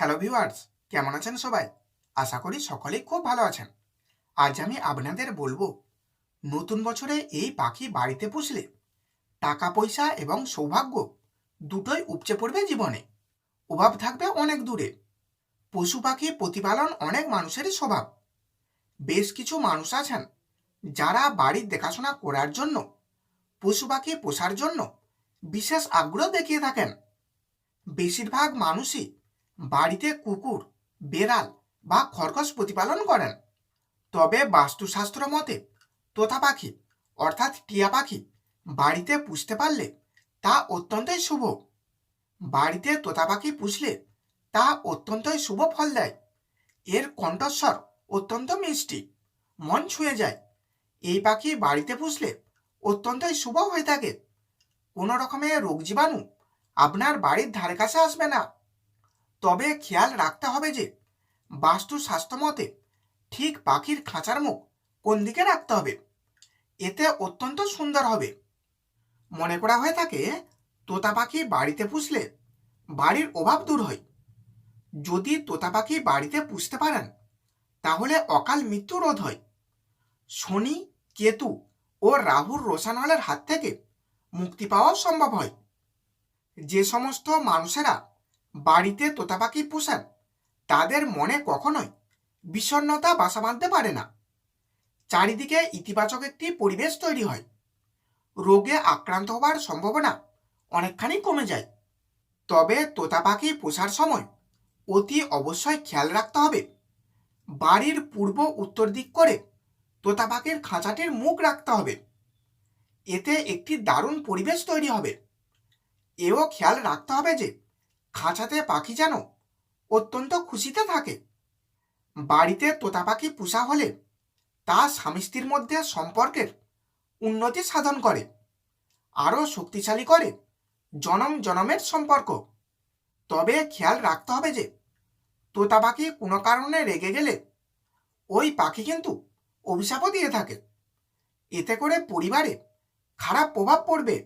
Hello viewers কেমন আছেন সবাই? আশা করি সকলেই খুব ভালো আছেন। আজ আমি আপনাদের বলব, নতুন বছরে এই পাখি বাড়িতে পুষলে টাকা, পয়সা এবং সৌভাগ্য দুটোই উপচে পড়বে জীবনে। অভাব থাকবে অনেক দূরে। পশু পাখি প্রতিপালন অনেক মানুষেরই স্বভাব। বেশ কিছু মানুষ আছেন যারা বাড়ির দেখাশোনা করার জন্য, পশু পাখি পোষার জন্য বিশেষ আগ্রহ দেখিয়ে থাকেন। বেশিরভাগ মানুষই বাড়িতে কুকুর, বেড়াল বা খরগোশ প্রতিপালন করেন। তবে বাস্তুশাস্ত্র মতে তোতা পাখি, অর্থাৎ টিয়া পাখি, বাড়িতে পুষতে পারলে তা অত্যন্তই শুভ। বাড়িতে তোতা পাখি পুষলে তা অত্যন্তই শুভ ফল দেয়। এর কণ্ঠস্বর অত্যন্ত মিষ্টি, মন ছুঁয়ে যায়। এই পাখি বাড়িতে পুষলে অত্যন্তই শুভ হয়ে থাকে। কোনো রকমের রোগ জীবাণু আপনার বাড়ির ধারে কাছে আসবে না। তবে খেয়াল রাখতে হবে যে বাস্তু স্বাস্থ্য মতে ঠিক পাখির খাঁচার মুখ কোন দিকে রাখতে হবে? এতে অত্যন্ত সুন্দর হবে। মনে করা হয়ে থাকে, তোতা পাখি বাড়িতে পুষলে বাড়ির অভাব দূর হয়। যদি তোতা পাখি বাড়িতে পুষতে পারেন, তাহলে অকাল মৃত্যু রোধ হয়। শনি, কেতু ও রাহুর রোশানলের হাত থেকে মুক্তি পাওয়া সম্ভব হয়। যে সমস্ত মানুষেরা বাড়িতে তোতা পাখি পোষেন তাদের মনে কখনোই বিষণ্ণতা বাসা বাঁধতে পারে না। চারিদিকে ইতিবাচক একটি পরিবেশ তৈরি হয়। রোগে আক্রান্ত হওয়ার সম্ভাবনা অনেকখানি কমে যায়। তবে তোতা পাখি পোষার সময় অতি অবশ্যই খেয়াল রাখতে হবে। বাড়ির পূর্ব উত্তর দিক করে তোতা পাখির খাঁচাটির মুখ রাখতে হবে। এতে একটি দারুণ পরিবেশ তৈরি হবে। এও খেয়াল রাখতে হবে যে খাঁচাতে পাখি যেন অত্যন্ত খুশিতে থাকে। বাড়িতে তোতা পাখি পোষা হলে তা স্বামী স্ত্রীর মধ্যে সম্পর্কের উন্নতি সাধন করে, আরও শক্তিশালী করে জনম জনমের সম্পর্ক। তবে খেয়াল রাখতে হবে যে তোতা পাখি কোনো কারণে রেগে গেলে ওই পাখি কিন্তু অভিশাপও দিয়ে থাকে। এতে করে পরিবারে খারাপ প্রভাব পড়বে